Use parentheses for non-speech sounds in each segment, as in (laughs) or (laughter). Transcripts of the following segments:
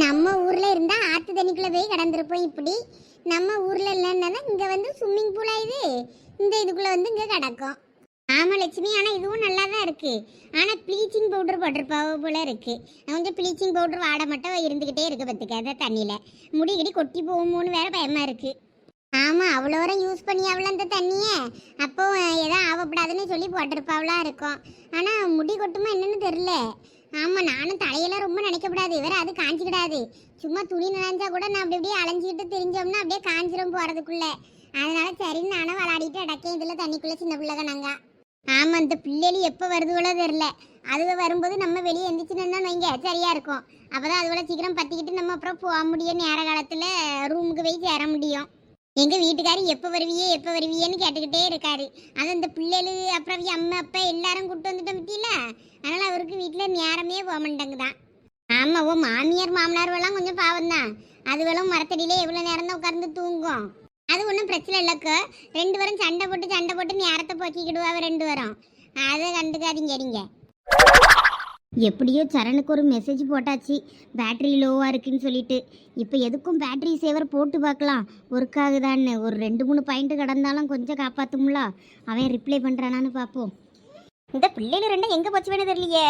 நம்ம ஊர்ல இருந்தா ஆத்து தண்ணிக்குள்ள போய் கடந்திருப்போம் இப்படி. நம்ம ஊர்ல இல்லைன்னா இங்க வந்து ஸ்விம்மிங் பூலா இது? இந்த இதுக்குள்ள வந்து இங்க கிடக்கும். ஆமா லட்சுமி ஆனா இதுவும் நல்லா தான் இருக்கு. ஆனா ப்ளீச்சிங் பவுடர் போட்டிருப்பாவ போல இருக்கு. கொஞ்சம் ப்ளீச்சிங் பவுடர் வாட மட்டும் இருந்துகிட்டே இருக்கு பத்துக்க அந்த தண்ணியில. முடி கிடி கொட்டி போகுமோன்னு வேற பயமா இருக்கு. ஆமா அவ்வளோ வரம் யூஸ் பண்ணி அவ்வளோ அந்த தண்ணியை. அப்போ எதாவது ஆகப்படாதுன்னு சொல்லி போட்டிருப்பாவெலாம் இருக்கும். ஆனால் முடி கொட்டுமா என்னன்னு தெரில ஆமா நானும் தலையெல்லாம் ரொம்ப நினைக்கக்கூடாது. வேற அது காஞ்சிக்கிடாது. சும்மா துணி நனைஞ்சா கூட நான் அப்படி அப்படியே அலைஞ்சிக்கிட்டு திரிஞ்சோம்னா அப்படியே காஞ்சிரும் போறதுக்குள்ள. அதனால சரின்னு நானும் விளையாடிட்டு அடக்கேன். இதுல தண்ணிக்குள்ள சின்ன பிள்ளைங்க நாங்க ஆமா இந்த பிள்ளைகள் எப்போ வருதுகளோ தெரியல. அது வரும்போது நம்ம வெளியே எந்திரிச்சுன்னு வைங்க சரியா இருக்கும். அப்பதான் அதுவளை சீக்கிரம் பத்திக்கிட்டு நம்ம அப்புறம் போக முடியும். நேர காலத்துல ரூமுக்கு போய் சேர முடியும். எங்க வீட்டுக்காரி எப்போ வருவியே எப்போ வருவியேன்னு கேட்டுக்கிட்டே இருக்காரு. அது இந்த பிள்ளைகள் அப்புறம் அம்மா அப்பா எல்லாரும் கூட்டு வந்துட்டோம் பத்தியில? அதனால அவருக்கு வீட்டில் நேரமே போக மாட்டேங்குதான் ஆமா ஓ மாமியார் மாமனார் எல்லாம் கொஞ்சம் பாவம் தான் அதுவெல்லாம் மரத்தடியிலே எவ்வளோ நேரம் தான் உட்கார்ந்து தூங்கும். அது ஒன்றும் பிரச்சனை இல்லைக்கு ரெண்டு பேரும் சண்டை போட்டு சண்டை போட்டு நேரத்தை போக்கிக்கிடுவாவ ரெண்டு பேரும். அதை கண்டுக்காதீங்க எப்படியோ சரணுக்கு ஒரு மெசேஜ் போட்டாச்சு. பேட்டரி லோவாக இருக்குன்னு சொல்லிட்டு. இப்போ எதுக்கும் பேட்டரி சேவர் போட்டு பார்க்கலாம். ஒர்க் ஆகுதான்னு. ஒரு ரெண்டு மூணு பாயிண்ட் கடந்தாலும் கொஞ்சம் காப்பாற்றும்ல அவன் ரிப்ளை பண்ணுறானான்னு பார்ப்போம். இந்த பிள்ளைகள் ரெண்டும் எங்கே போச்சு வேணும் தெரியலையே.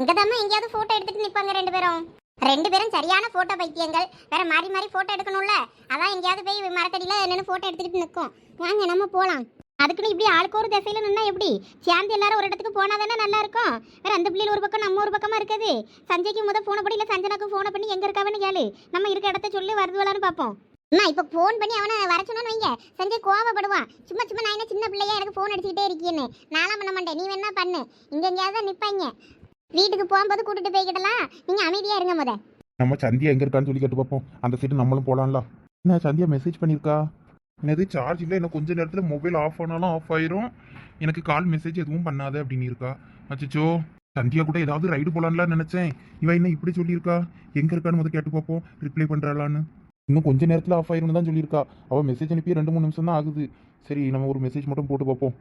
இங்கே தான் எங்கேயாவது ஃபோட்டோ எடுத்துட்டு நிற்பாங்க ரெண்டு பேரும். ரெண்டு பேரும் சரியான ஃபோட்டோ பைத்தியங்கள். வேற மாறி மாறி ஃபோட்டோ எடுக்கணும்ல. அதான் எங்கேயாவது போய் மரத்தடியில் என்னென்னு ஃபோட்டோ எடுத்துகிட்டு நிற்கும். வாங்க நம்ம போகலாம் அதுக்குன்னு இப்படி ஆளுக்கு ஒரு திசையில நின்னா எப்படி? சேர்ந்து எல்லாரும் ஒரு இடத்துக்கு போனா தானே நல்லா இருக்கும். வேற அந்த பிள்ளைகள் ஒரு பக்கம் நம்ம ஒரு பக்கமா இருக்குது. சஞ்சய்க்கு முத போன படி இல்ல சஞ்சனாக்கு போன பண்ணி எங்க இருக்காவன்னு கேளு. நம்ம இருக்க இடத்த சொல்லி வருதுவலான்னு பார்ப்போம். அம்மா இப்போ ஃபோன் பண்ணி அவனை வர சொன்னான்னு வைங்க. சஞ்சய் கோவப்படுவான் சும்மா சும்மா நான் என்ன சின்ன பிள்ளையா எனக்கு ஃபோன் அடிச்சுக்கிட்டே இருக்கேன்னு நானும் பண்ண மாட்டேன். நீ வேணா பண்ணு. இங்க எங்கேயாவது தான் வீட்டுக்கு போகும்போது கூட்டிட்டு போய்கிட்டலாம் நீங்க அமைதியா இருங்க முத. நம்ம சந்தியா எங்க இருக்கான்னு சொல்லி கேட்டு பார்ப்போம். அந்த சீட்டு நம்மளும் போலாம்ல. என்ன சந்தியா மெசேஜ் பண்ணியிருக்கா? என்னது சார்ஜ் இல்லை எனக்கு கொஞ்ச நேரத்தில் மொபைல் ஆஃப் ஆனாலும் ஆஃப் ஆயிரும். எனக்கு கால் மெசேஜ் எதுவும் பண்ணாத அப்படின்னு இருக்கா அச்சோ சந்தியா கூட ஏதாவது ரைடு போலான்லாம் நினைச்சேன். இவன் என்ன இப்படி சொல்லியிருக்கா? எங்க இருக்கான்னு முதல் கேட்டு பார்ப்போம் ரிப்ளை பண்றாளான்னு. இன்னும் கொஞ்ச நேரத்தில் ஆஃப் ஆயிரும்னு தான் சொல்லியிருக்கா. அவ மெசேஜ் அனுப்பி ரெண்டு மூணு நிமிஷம் தான் ஆகுது. சரி நம்ம ஒரு மெசேஜ் மட்டும் போட்டு பார்ப்போம்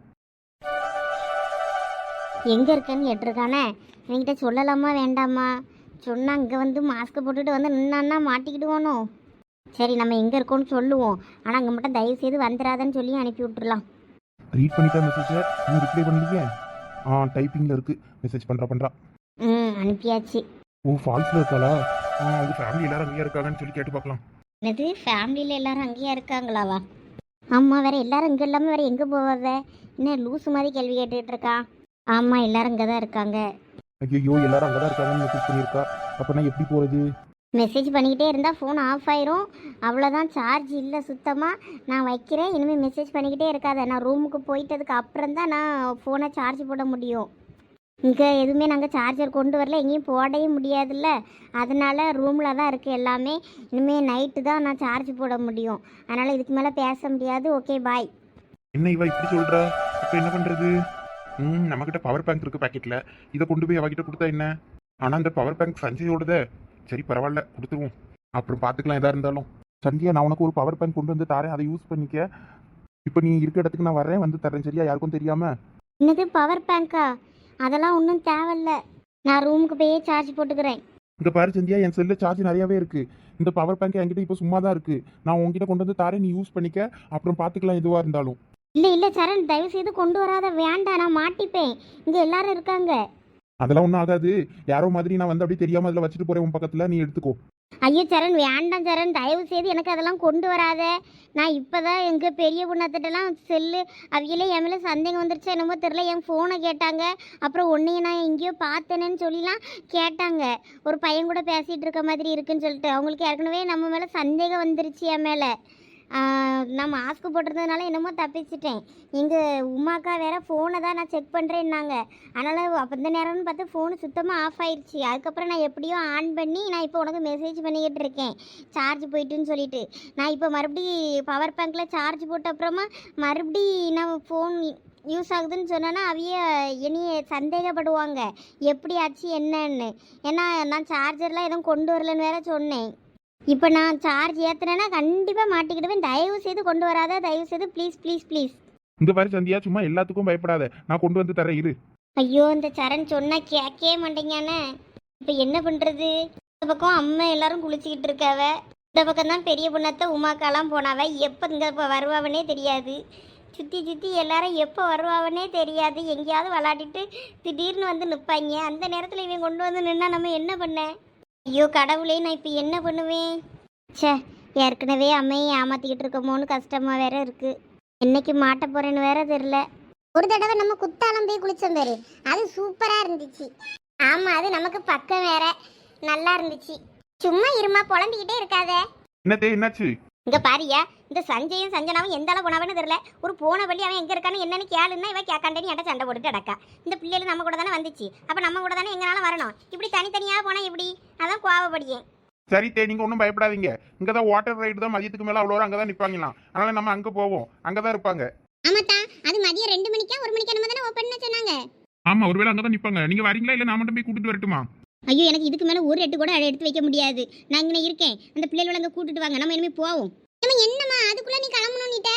எங்க இருக்கேன்னு கேட்டிருக்கானே? என்கிட்ட சொல்லலாமா வேண்டாமா? சொன்னா இங்க வந்து மாஸ்க் போட்டுட்டு வந்து நின்னான்னா மாட்டிக்கிடுவானோ? சரி நம்ம எங்க இருக்கோம்னு சொல்லுவோம். ஆனா அங்க மட்டும் தயவு செய்து வந்துடாதன்னு சொல்லி அனுப்பி விட்டுறலாம். ரீட் பண்ணிட்டா மெசேஜை நீ ரிப்ளை பண்ணிருக்கே ஆ டைப்பிங்கில் இருக்கு. மெசேஜ் பண்ணுறா பண்ணுறா ம் அனுப்பியாச்சு. ஓ ஃபால்ஸில் இருக்காளா? அவங்க ஃபேமிலி எல்லாரும் அங்கேயே இருக்காங்கன்னு சொல்லி கேட்டு பார்க்கலாம். என்னது? ஃபேமிலியில் எல்லாரும் அங்கேயா இருக்காங்களாவா? ஆமாம் வேற எல்லாரும் இங்கே இல்லாமல் வேற எங்கே போவாத என்ன லூசு மாதிரி கேள்வி கேட்டுட்டு இருக்கா? ஆமாம் எல்லாரும் இங்கே தான் இருக்காங்க. ஐயோ எல்லாரும் அங்கே தான் இருக்காங்கன்னு மெசேஜ் பண்ணியிருக்கா. அப்போ நான் எப்படி போகிறது மெசேஜ் பண்ணிக்கிட்டே இருந்தால் ஃபோன் ஆஃப் ஆயிரும். அவ்வளோதான் சார்ஜ் இல்லை சுத்தமாக நான் வைக்கிறேன். இனிமேல் மெசேஜ் பண்ணிக்கிட்டே இருக்காத. நான் ரூமுக்கு போயிட்டதுக்கு அப்புறம் தான் நான் ஃபோனை சார்ஜ் போட முடியும். இங்கே எதுவுமே நாங்கள் சார்ஜர் கொண்டு வரல. எங்கேயும் போடவே முடியாதுல்ல. அதனால் ரூமில் தான் இருக்குது எல்லாமே. இனிமேல் நைட்டு தான் நான் சார்ஜ் போட முடியும். அதனால் இதுக்கு மேலே பேச முடியாது. ஓகே பாய் என்ன இவா இப்படி சொல்கிறா இப்போ என்ன பண்ணுறது ம் நம்மக்கிட்ட பவர் பேங்க் இருக்குது பேக்கெட்டில் இதை கொண்டு போய் அவகிட்ட கொடுத்தா என்ன? ஆனால் அந்த பவர் பேங்க் சஞ்சயோடதே சரி பரவாயில்ல கொடுத்துருவோம். அப்புறம் பார்த்துக்கலாம் எதா இருந்தாலும். சந்தியா நான் உனக்கு ஒரு பவர் பேங்க் கொண்டு வந்து தரேன். அதை யூஸ் பண்ணிக்க. இப்போ நீ இருக்க இடத்துக்கு நான் வரேன் வந்து தரேன் சரியா? யாருக்கும் தெரியாமல் என்னது பவர் பேங்க்கா அதெல்லாம் ஒன்றும் தேவையில்ல. நான் ரூமுக்கு போயே சார்ஜ் போட்டுக்கிறேன். இங்க பாரு சந்தியா என் செல்லில் சார்ஜ் நிறையவே இருக்கு. இந்த பவர் பேங்க் என்கிட்ட இப்போ சும்மா தான் இருக்கு. நான் உன்கிட்ட கொண்டு வந்து தாரேன் நீ யூஸ் பண்ணிக்க. அப்புறம் பார்த்துக்கலாம் எதுவாக இருந்தாலும். இல்லை இல்லை சரண் தயவு செய்து கொண்டு வராத வேண்டாம். நான் மாட்டிப்பேன். இங்கே எல்லாரும் இருக்காங்க. அதெல்லாம் ஒன்றும் ஆகாது. யாரோ மாதிரி நான் வந்து அப்படியே தெரியாம அதில் வச்சுட்டு போறேன் உன் பக்கத்தில். நீ எடுத்துக்கோ. ஐயோ சரண் வேண்டாம் சரண். தயவு செய்து எனக்கு அதெல்லாம் கொண்டு வராத. நான் இப்போ தான் எங்கள் பெரிய பொண்ணாத்திட்டலாம் செல்லு அவையிலே என் மேலே சந்தேகம் வந்துருச்சு என்னமோ தெரில என் ஃபோனை கேட்டாங்க. அப்புறம் உன்னையும் நான் எங்கேயோ பார்த்தேனேன்னு சொல்லிலாம் கேட்டாங்க. ஒரு பையன் கூட பேசிகிட்டு இருக்க மாதிரி இருக்குன்னு சொல்லிட்டு. அவங்களுக்கு ஏற்கனவே நம்ம மேலே சந்தேகம் வந்துருச்சு என் மேலே. நான் மாஸ்க் போட்டிருந்ததுனால என்னமோ தப்பிச்சிட்டேன். எங்கள் உமாக்கா வேற ஃபோனை தான் நான் செக் பண்ணுறேன்னாங்க அதனால் அப்போ இந்த நேரம்னு பார்த்து ஃபோனு சுத்தமாக ஆஃப் ஆயிடுச்சு அதுக்கப்புறம் நான் எப்படியோ ஆன் பண்ணி நான் இப்போ உனக்கு மெசேஜ் பண்ணிக்கிட்டு இருக்கேன். சார்ஜ் போயிட்டுன்னு சொல்லிட்டு. நான் இப்போ மறுபடி பவர் பேங்க்கில் சார்ஜ் போட்ட அப்புறமா மறுபடி நான் ஃபோன் யூஸ் ஆகுதுன்னு சொன்னேன்னா அவைய என்னைய சந்தேகப்படுவாங்க. எப்படி ஆச்சு என்னன்னு. ஏன்னா நான் சார்ஜர்லாம் எதுவும் கொண்டு வரலன்னு வேற சொன்னேன். இப்போ நான் சார்ஜ் ஏற்றுனேன்னா கண்டிப்பாக மாட்டிக்கிடுவேன். தயவு செய்து கொண்டு வராத தயவு செய்து ப்ளீஸ் ப்ளீஸ் ப்ளீஸ் இந்த பாரு சந்தியா சும்மா எல்லாத்துக்கும் பயப்படாத. நான் கொண்டு வந்து தரேன் இரு. ஐயோ இந்த சரண் சொன்னா கேட்கவே மாட்டேங்கானே இப்போ என்ன பண்ணுறது இந்த பக்கம் அம்மா எல்லாரும் குளிச்சுக்கிட்டு இருக்காவ. இந்த பக்கம் தான் பெரிய பொண்ணத்தை உமாக்காலாம் போனாவ. எப்போ இங்கே இப்போ வருவாவனே தெரியாது. சுற்றி சுற்றி எல்லாரும் எப்போ வருவாவனே தெரியாது. எங்கேயாவது விளாடிட்டு திடீர்னு வந்து நிற்பாங்க அந்த நேரத்தில் இவன் கொண்டு வந்து நின்னா நம்ம என்ன பண்ண? ஐயோ கடவுளே நான் இப்போ என்ன பண்ணுவேன்? ச்சே ஏற்கனவே அம்மையை ஏமாத்திக்கிட்டு இருக்கமோன்னு கஷ்டமாக வேற இருக்கு. என்னைக்கு மாட்ட போறேன்னு வேற தெரியல. ஒரு தடவை நம்ம குத்தாலம் போய் குளிச்சோம் பேரு. அது சூப்பரா இருந்துச்சு. ஆமா அது நமக்கு பக்கம் வேற. நல்லா இருந்துச்சு. சும்மா இருமா புலம்பிக்கிட்டே இருக்காத. என்னத்தே என்னாச்சு? இங்க பாரியா இந்த சஞ்சயும் சஞ்சனாவும் எந்த அளவு போனவன்னு தெரியல. ஒரு போன வழி அவன் எங்க இருக்கான்னு என்னன்னு கேளுன்னா இவன் கேட்காண்டேன்னு என்கிட்ட சண்டை போட்டுட்டு அடக்கா இந்த பிள்ளைகள் நம்ம கூட தானே வந்துச்சு. அப்ப நம்ம கூட தானே எங்கனாலும் வரணும்? இப்படி தனித்தனியா போனா எப்படி? அதான் கோவப்படியேன் சரி தே நீங்க ஒன்றும் பயப்படாதீங்க. இங்க தான் வாட்டர் ரைடு தான் மதியத்துக்கு மேல அவ்வளோ அங்கே தான் நிற்பாங்களாம் அதனால நம்ம அங்கே போவோம். அங்கே தான் இருப்பாங்க. ஆமாத்தா அது மதியம் ரெண்டு மணிக்கா ஒரு மணிக்கு நம்ம தானே ஓப்பன் சொன்னாங்க. ஆமா ஒருவேளை அங்கே தான் நிற்பாங்க நீங்க வரீங்களா இல்லை நான் மட்டும் போய் கூட்டிட்டு வரட்டுமா? ஐயோ எனக்கு இதுக்கு மேல ஒரு எட்டு கூட அதை எடுத்து வைக்க முடியாது. நான் இங்கே இருக்கேன். அந்த பிள்ளைகளை அங்கே கூட்டிட்டு வாங்க. நம்ம இனிமே போவோம். நம்ம என்னம்மா? அதுக்குள்ள நீ கிளம்பணும் நீட்ட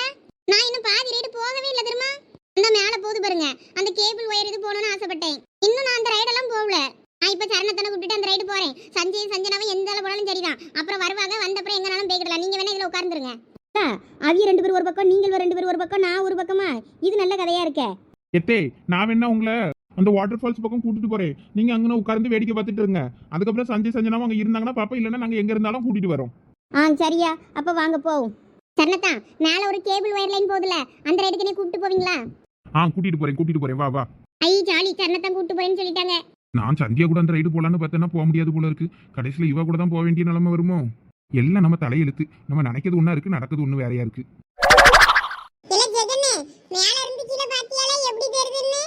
நான் இன்னும் பாதி ரைடு போகவே இல்லை தெரியுமா? அந்த மேலே போகுது பாருங்க. அந்த கேபிள் ஒயர் இது போகணும்னு ஆசைப்பட்டேன். இன்னும் நான் அந்த ரைடெல்லாம் போகல. நான் இப்போ சரணத்தனை கூப்பிட்டு அந்த ரைடு போறேன். சஞ்சய் சஞ்சனாவும் எந்த அளவு போனாலும் சரிதான். அப்புறம் வருவாங்க வந்தப்புறம் எங்கனாலும் போய்க்கிடலாம் நீங்க வேணா இதில் உட்கார்ந்துருங்க. அவிய ரெண்டு பேர் ஒரு பக்கம் நீங்கள் ரெண்டு பேர் ஒரு பக்கம் நான் ஒரு பக்கமா? இது நல்ல கதையா இருக்கே. எத்தே நான் வேணா உங்களை அந்த வாட்டர் ஃபால்ஸ் பக்கம் கூட்டிட்டு போறேன். நீங்க அங்கே உட்கார்ந்து வேடிக்கை பார்த்துட்டு இருங்க. அதுக்கப்புறம் சஞ்சய் சஞ்சனாவும் அங்கே இருந்தாங்கன்னா பாப்பா இல்லைன்னா நாங்கள் எங்க இருந்தாலும் கூட்டிட்டு வரோம். ஆ சரியா. அப்ப வாங்க போவோம் சரணத்தா மேல ஒரு கேபிள் ஒயர் லைன் போகுதுல அந்த ரைடுக்கு நீ கூப்பிட்டு போவீங்களா? ஆ கூட்டிட்டு போறேன் கூட்டிட்டு போறேன். வா வா. ஐ ஜாலி. சரணத்தான் கூப்பிட்டு போறேன்னு சொல்லிட்டாங்க. நான் சந்தியா கூட அந்த ரைடு போலான்னு பார்த்தேன்னா போக முடியாது போல இருக்கு. கடைசியில் இவ கூட தான் போக வேண்டிய நிலைமை வருமோ? எல்லாம் நம்ம தலையெழுத்து. நம்ம நினைக்கிறது ஒன்றா இருக்கு நடக்கிறது ஒன்று வேறையா இருக்கு இல்ல ஜெகனே மேல இருந்து கீழே பாத்தியால எப்படி தெரியுதுன்னு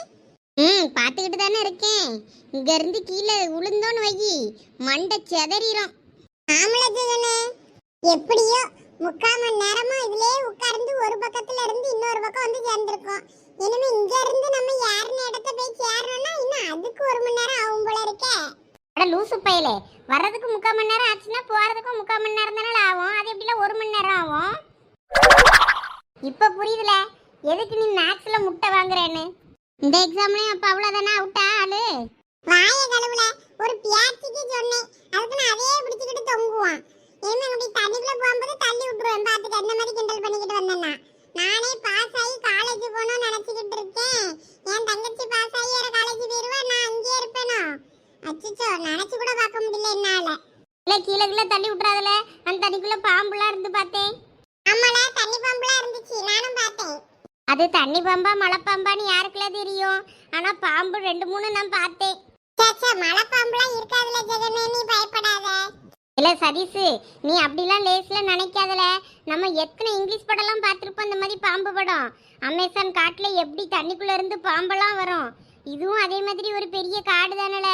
ம் பாத்துக்கிட்டு தானே இருக்கேன். இங்க இருந்து கீழே விழுந்தோன்னு வை. மண்டை செதறிடும் ஆமல ஜெகனே எப்படியோ முக்கால் மணி நேரமா இதுலயே உட்கார்ந்து ஒரு பக்கத்துல இருந்து இன்னொரு பக்கம் வந்து சேர்ந்திருக்கோம். இனிமே இங்க இருந்து நம்ம யாருன்னு இடத்த போய் சேரணும்னா இன்னும் அதுக்கு ஒரு மணி நேரம் ஆகும் போல இருக்கே. அட லூசு பையலே. வர்றதுக்கு முக்கால் மணி நேரம் ஆச்சுன்னா போறதுக்கும் முக்கால் மணி நேரம் தானே ஆகும். அது எப்படிலாம் ஒரு மணி நேரம் ஆகும்? இப்ப புரியுதுல. எதுக்கு நீ மேக்ஸ்ல முட்டை வாங்குறேன்னு? இந்த எக்ஸாம்லயும் அப்ப அவ்வளவுதானா? அவுட்டா ஆளு? வாய கழுவுல ஒரு பியாச்சிக்கு சொன்னேன் அதுக்கு நான் அதே பிடிச்சிக்கிட்டு தொங்குவான் ஏன்னா அப்படி தண்ணிக்குள்ள போகும்போது தள்ளி விட்டுருவேன் பாத்துக்க என்ன மாதிரி கிண்டல் பண்ணிக்கிட்டு வந்தேன்னா நானே பாஸ் ஆகி காலேஜ் போகணும்னு நினைச்சுக்கிட்டு இருக்கேன் என் தங்கச்சி பாஸ் ஆகி வேற காலேஜ் போயிருவா நான் அங்கேயே இருப்பேனோ அச்சச்சோ நினைச்சு கூட பார்க்க முடியல என்னால இல்ல கீழே கீழே தள்ளி விட்டுறாதுல அந்த தண்ணிக்குள்ள பாம்புலாம் இருந்து பார்த்தேன் ஆமால தண்ணி பாம்புலாம் இருந்துச்சு நானும் பார்த்தேன் அது தண்ணி பாம்பா மலை பாம்பான்னு யாருக்குல தெரியும்? ஆனா பாம்பு ரெண்டு மூணு நான் பார்த்தேன். மலை பாம்புலாம் இருக்காதுல ஜெகனே நீ பயப்படாத. இல்ல சதீஷ் நீ அப்படிலாம் லேஸ்ல நினைக்காதல. நம்ம எத்தனை இங்கிலீஷ் படம்லாம் பார்த்துருப்போம் இந்த மாதிரி பாம்பு படம். அமேசான் காட்டுல எப்படி தண்ணிக்குள்ள இருந்து பாம்பெல்லாம் வரும். இதுவும் அதே மாதிரி ஒரு பெரிய காடு தானல.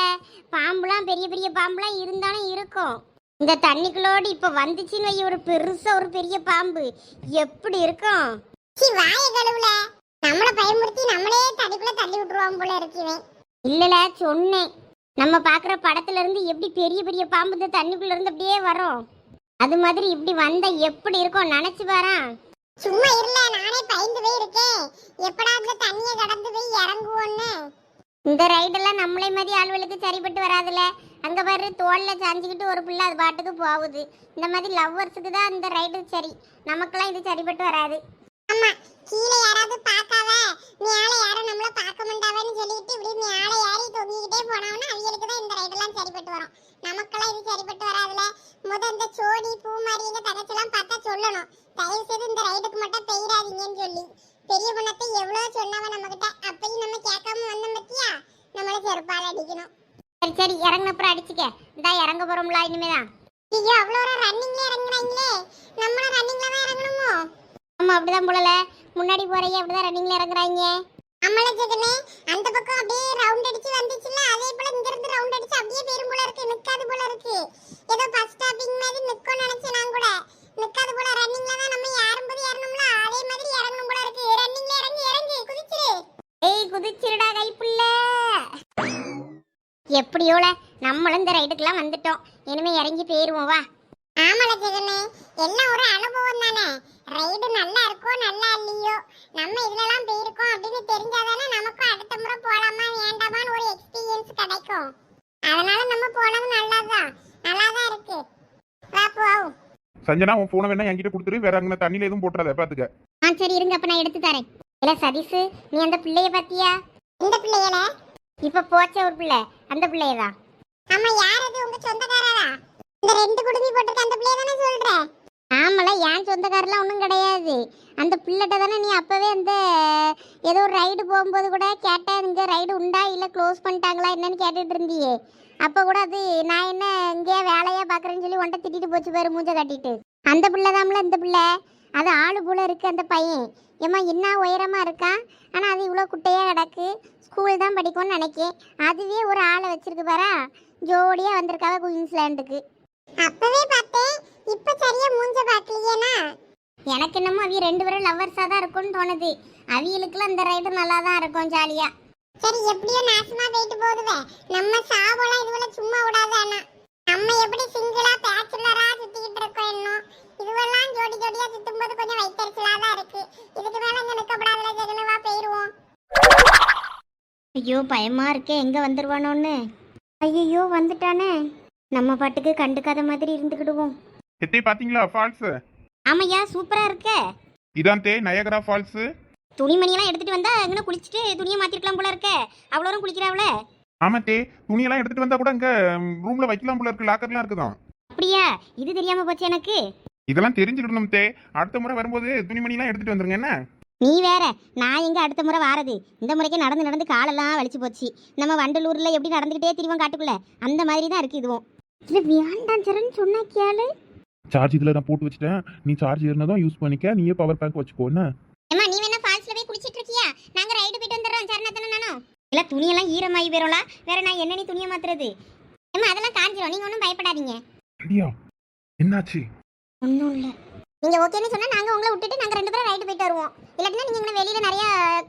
பாம்புலாம் பெரிய பெரிய பாம்புலாம் இருந்தாலும் இருக்கும். இந்த தண்ணிக்குள்ளோடு இப்ப வந்துச்சுன்னு ஒரு பெருசா ஒரு பெரிய பாம்பு. எப்படி இருக்கும்? சி வாய கழுவுல. நம்மள பயமுறுத்தி நம்மளே தண்ணிக்குள்ள தள்ளி விட்டுருவான் போல இருக்குவேன் இல்லல சொன்னேன். நம்ம பாக்குற படத்துல இருந்து எப்படி பெரிய பெரிய பாம்பு தண்ணிக்குள்ள இருந்து அப்படியே வரும்? அது மாதிரி இப்படி வந்தா எப்படி இருக்கும்? நினைச்சு பாரா சும்மா இல்ல நானே பயந்து போய் இருக்கேன். எப்படா இந்த தண்ணிய கடந்து போய் இறங்குவோன்னு? இந்த ரைடெல்லாம் நம்மளே மாதிரி ஆளுகளுக்கு சரிப்பட்டு வராதுல. அங்க பாரு தோல்ல சாஞ்சுக்கிட்டு ஒரு பிள்ளை அது பாட்டுக்கு போகுது. இந்த மாதிரி லவ்வர்ஸுக்கு தான் இந்த ரைடு சரி. நமக்கெல்லாம் இது சரிப்பட்டு வராது. ஆமா கீழே யாராவது பார்க்காவ? மேலே யாரும் நம்மள பார்க்க மாட்டாவன்னு சொல்லிட்டு இப்படி மேலே ஏறி தொங்கிக்கிட்டே போனோம்னா அவங்களுக்கு தான் இந்த ரைடெல்லாம் சரிப்பட்டு வரும். நமக்கெல்லாம் இது சரிப்பட்டு வராதுல முத இந்த சோடி பூ மாதிரி எங்க தங்கச்செல்லாம் பார்த்தா சொல்லணும். தயவு செய்து இந்த ரைடுக்கு மட்டும் பெய்யாதீங்கன்னு சொல்லி. பெரிய பொண்ணத்தை எவ்வளோ சொன்னவ நம்மகிட்ட? அப்பயும் நம்ம கேட்காம வந்தோம் பத்தியா? நம்மள செருப்பால் அடிக்கணும். சரி சரி இறங்கின அப்புறம் அடிச்சுக்க. இந்தா இறங்க போறோம்ல இனிமேதான். ஐயோ அவ்வளோ ரன்னிங்ல இறங்குறாங்களே. நம்மளும் ரன்னிங்ல தான் இறங்கணுமோ? ஆமா அப்படிதான் போலல. முன்னாடி போறீங்க அப்படிதான் ரன்னிங்ல இறங்குறாங்க. அம்மல ஜெகனே அந்த பக்கம் அப்படியே ரவுண்ட் அடிச்சு வந்துச்சுல அதே போல இங்க இருந்து ரவுண்ட் அடிச்சு அப்படியே பேரும் போல இருக்கு நிக்காது போல இருக்கு. ஏதோ பஸ் ஸ்டாப்பிங் மாதிரி நிக்கும் நினைச்சேன் நான் கூட. நிக்காது போல ரன்னிங்ல தான் நம்ம யாரும்போது ஏறணும்ல அதே மாதிரி இறங்கணும் போல இருக்கு. ரன்னிங்ல இறங்கி இறங்கி குதிச்சிரு. ஏய் குதிச்சிருடா கைப்புள்ள. எப்படியோல நம்மளும் இந்த ரைடுக்கெல்லாம் வந்துட்டோம். இனிமே இறங்கி போயிருவோம் வா. ஆமால ஜெகனே எல்லாம் ஒரு அனுபவம் தானே. ரைடு நல்லா இருக்கோ நல்லா இல்லையோ நம்ம இதுலலாம் போயிருக்கோம் அப்படின்னு தெரிஞ்சாதானே நமக்கும் அடுத்த முறை போலாமா வேண்டாமான்னு ஒரு எக்ஸ்பீரியன்ஸ் கிடைக்கும். அதனால நம்ம போனது நல்லதுதான். நல்லா தான் சஞ்சனா உன் ஃபோனை வேணா என்கிட்ட கொடுத்துரு. வேற அங்கே தண்ணியில எதுவும் போட்டுறாத பாத்துக்க. ஆ சரி இருங்க. அப்ப நான் எடுத்து தரேன். இல்ல சதீஷ் நீ அந்த பிள்ளைய பாத்தியா? இந்த பிள்ளையல? இப்ப போச்ச ஒரு பிள்ளை. அந்த பிள்ளையதான். ஆமா யார் அது? உங்க சொந்தக்காரரா? இந்த ரெண்டு குடுமி போட்டிருக்க அந்த பிள்ளைய தானே சொல்ற? ஆமல என் சொந்தக்காரெல்லாம் ஒன்றும் கிடையாது. அந்த பிள்ளைகிட்ட தானே நீ அப்போவே அந்த ஏதோ ஒரு ரைடு போகும்போது கூட கேட்டேன் இங்கே ரைடு உண்டா இல்லை க்ளோஸ் பண்ணிட்டாங்களா என்னன்னு கேட்டுட்டு இருந்தியே. அப்போ கூட அது நான் என்ன இங்கேயே வேலையாக பார்க்குறேன்னு சொல்லி உன்ட்ட திட்டிட்டு போச்சு பாரு மூஞ்ச கட்டிட்டு. அந்த பிள்ளை தான்ல இந்த பிள்ளை. அது ஆளு போல இருக்குது அந்த பையன். ஏம்மா என்ன உயரமாக இருக்கான் ஆனால் அது இவ்வளோ குட்டையாக கிடக்கு. ஸ்கூல் தான் படிக்கும்னு நினைக்கேன். அதுவே ஒரு ஆளை வச்சிருக்கு பாரா. ஜோடியாக வந்திருக்காவ குயின்ஸ்லாண்டுக்கு அப்போவே பார்த்தேன். இப்ப சரியா மூஞ்ச பாக்கலையேனா? எனக்கு என்னமோ அவிய ரெண்டு பேரும் லவ்வர்ஸா தான் இருக்கும்னு தோணுது. அவியலுக்குலாம் அந்த ரைடு நல்லா தான் இருக்கும் ஜாலியா சரி எப்படியோ நாசமா போயிட்டு போதுவே நம்ம சாவலாம் இதுவரை சும்மா விடாத நம்ம எப்படி சிங்கிளா பேச்சுலரா சுத்திக்கிட்டு இருக்கோம் இன்னும்? இதுவெல்லாம் ஜோடி ஜோடியா சுத்தும் போது கொஞ்சம் வைத்தறிச்சலா தான் இருக்கு. இதுக்கு மேல இங்க நிக்கப்படாதுல ஜெகனவா போயிருவோம். ஐயோ பயமா இருக்கே. எங்க வந்துருவானோன்னு? ஐயோ வந்துட்டானே. நம்ம பாட்டுக்கு கண்டுக்காத மாதிரி இருந்துக்கிடுவோம் எத்தை பாத்தீங்களா ஃபால்ஸ் ஆமையா சூப்பரா இருக்க. இதான் தே நயகரா ஃபால்ஸ் துணிமணியெல்லாம் எடுத்துட்டு வந்தா எங்கன குளிச்சுட்டு துணியை மாத்திருக்கலாம் போல இருக்க. அவ்வளோ குளிக்கிறாவல. ஆமா தே துணியெல்லாம் எடுத்துட்டு வந்தா கூட இங்க ரூம்ல வைக்கலாம் போல இருக்கு லாக்கர்லாம் இருக்குதான். அப்படியா? இது தெரியாம போச்சு எனக்கு. இதெல்லாம் தெரிஞ்சுக்கணும் தே. அடுத்த முறை வரும்போது துணிமணிலாம் எடுத்துட்டு வந்துருங்க என்ன? நீ வேற நான் எங்க அடுத்த முறை வாரது? இந்த முறைக்கு நடந்து நடந்து காலெல்லாம் வலிச்சு போச்சு. நம்ம வண்டலூர்ல எப்படி நடந்துகிட்டே திரிவோம் காட்டுக்குள்ள? அந்த மாதிரி தான் இருக்கு இதுவும். இல்ல வேண்டாம் சரண் சொன்னா கேளு சார்ஜ் இதுல நான் போட்டு வச்சுட்டேன். நீ சார்ஜ் ஏறினதும் யூஸ் பண்ணிக்க. நீயே பவர் பேங்க் வச்சுக்கோ என்ன? ஏமா நீ வேணா ஃபால்ஸ்ல போய் குளிச்சிட்டு இருக்கியா? நாங்க ரைடு போயிட்டு வந்துடுறோம். சரணத்தன நானும். இல்ல துணியெல்லாம் ஈரமாகி போயிடும்ல வேற நான் என்ன நீ துணியை மாத்துறது? ஏமா அதெல்லாம் காஞ்சிரும். நீங்க ஒன்றும் பயப்படாதீங்க. ரெடியா என்னாச்சு? ஒன்றும் இல்லை. நீங்க ஓகேன்னு சொன்னா நாங்க உங்களை விட்டுட்டு நாங்க ரெண்டு பேரும் ரைடு போயிட்டு வருவோம். இல்லாட்டினா நீங்க இங்கே வெளியில நிறைய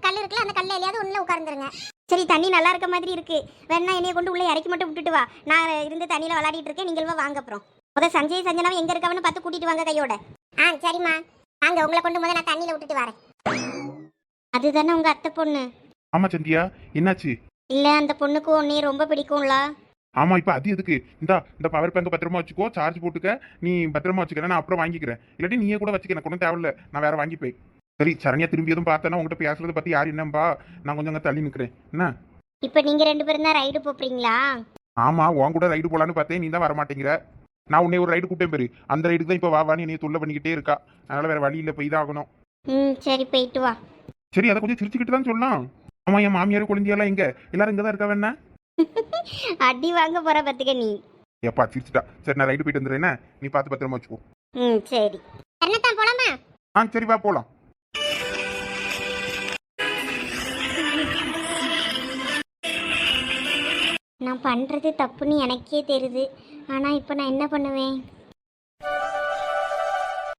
கல் இருக்குல்ல அந்த கல்ல எதையாவது ஒண்ணுல உட்கார்ந்துருங்க. சரி தண்ணி நல்லா இருக்க மாதிரி இருக்கு. வேணா என்னைய கொண்டு உள்ள இறக்கி மட்டும் விட்டுட்டு வா. நான் இருந்து தண்ணியில விளையாடிட்டு இருக்கேன். நீங்க வாங்க அப்புறம். முத சஞ்சய் சஞ்சனாவும் எங்க இருக்கவன்னு பார்த்து கூட்டிட்டு வாங்க கையோட. ஆ சரிம்மா. வாங்க உங்களை கொண்டு முத நான் தண்ணியில விட்டுட்டு வரேன். அதுதானே உங்க அத்தை பொண்ணு? ஆமா சந்தியா. என்னாச்சு? இல்ல அந்த பொண்ணுக்கு உன்னைய ரொம்ப பிடிக்கும்ல. ஆமா இப்ப அது எதுக்கு? இந்தா இந்த பவர் பேங்க் பத்திரமா வச்சுக்கோ சார்ஜ் போட்டுக்க. நீ பத்திரமா வச்சுக்கிறேன் நான் அப்புறம் வாங்கிக்கிறேன். இல்லாட்டி நீயே கூட வச்சுக்க எனக்கு ஒன்றும் தேவையில்ல. நான் வேற வாங்கிப்பேன் சரி சரண்யா திரும்பி எதுவும் பார்த்தேன்னா உங்ககிட்ட பேசுறத பத்தி யார் என்னம்பா? நான் கொஞ்சம் அங்க தள்ளி நிக்கிறேன். என்ன? இப்போ நீங்க ரெண்டு பேரும் தான் ரைடு போறீங்களா? ஆமா உன் கூட ரைடு போலான்னு பார்த்தேன். நீ தான் வர மாட்டேங்கிற நான் உன்னை ஒரு ரைடு கூட்டேன் பேரு. அந்த ரைடுக்கு தான் இப்போ வா வான்னு என்னைய தொல்லை பண்ணிக்கிட்டே இருக்கா. அதனால வேற வழி இல்லை போய் தான் ஆகணும். ம் சரி போயிட்டு வா. சரி அதை கொஞ்சம் சிரிச்சுக்கிட்டு தான் சொல்லலாம். ஆமா என் மாமியார் குழந்தையெல்லாம் எங்க? எல்லாரும் இங்க தான் இருக்கா வேணா (laughs) அடி வாங்க போற பத்துக்க நீ. எப்பா சிரிச்சிட்டா. சரி நான் ரைடு போயிட்டு வந்துடுறேன்? நீ பார்த்து பத்திரமா வச்சுக்கோ. ம் சரி. கண்ணத்தான் போலாமா? ஆ சரி வா போலாம். நான் பண்ணுறது தப்புன்னு எனக்கே தெரியுது. ஆனால் இப்போ நான் என்ன பண்ணுவேன்?